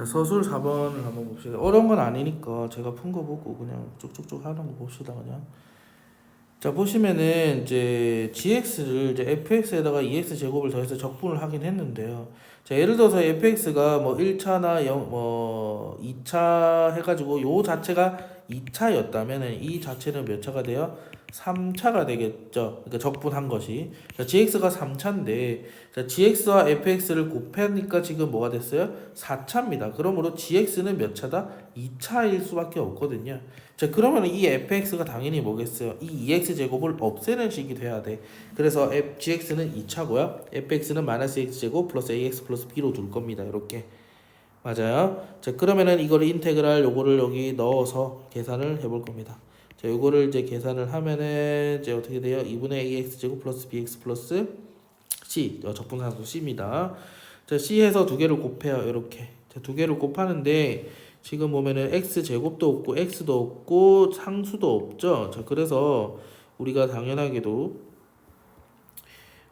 자 서술 4번을 한번 봅시다. 어려운 건 아니니까 제가 푼 거 보고 그냥 쭉쭉쭉 하는 거 봅시다 그냥. 자 보시면은 이제 gx를 이제 fx에다가 2x 제곱을 더해서 적분을 하긴 했는데요. 자 예를 들어서 fx가 뭐 1차나 0, 뭐 2차 해가지고 요 자체가 2차였다면은 이 자체는 몇 차가 돼요? 3차가 되겠죠. 그러니까 적분한 것이. 자, gx가 3차인데 자, gx와 fx를 곱하니까 지금 뭐가 됐어요? 4차입니다. 그러므로 gx는 몇 차다? 2차일 수밖에 없거든요. 자, 그러면 이 fx가 당연히 뭐겠어요? 이 2x 제곱을 없애는 식이 돼야 돼. 그래서 f, gx는 2차고요. fx는 마이너스 x 제곱 플러스 ax 플러스 b로 둘 겁니다. 이렇게. 맞아요. 자, 그러면은 이거를 인테그랄 요거를 여기 넣어서 계산을 해볼 겁니다. 자, 요거를 이제 계산을 하면은 이제 어떻게 돼요? 2분의 ax 제곱 플러스 bx 플러스 c 어, 적분상수 c입니다. 자, c에서 두 개를 곱해요. 이렇게. 자, 두 개를 곱하는데 지금 보면은 x 제곱도 없고 x도 없고 상수도 없죠. 자, 그래서 우리가 당연하게도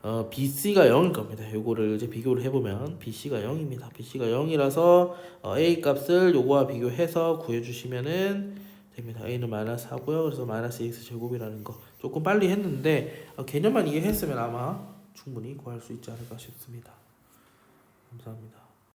어, BC가 0일 겁니다. 요거를 이제 비교를 해보면 BC가 0입니다. BC가 0이라서 어, A 값을 요거와 비교해서 구해주시면은 됩니다. A는 마이너스 하고요. 그래서 마이너스 X 제곱이라는 거 조금 빨리 했는데 어, 개념만 이해했으면 아마 충분히 구할 수 있지 않을까 싶습니다. 감사합니다.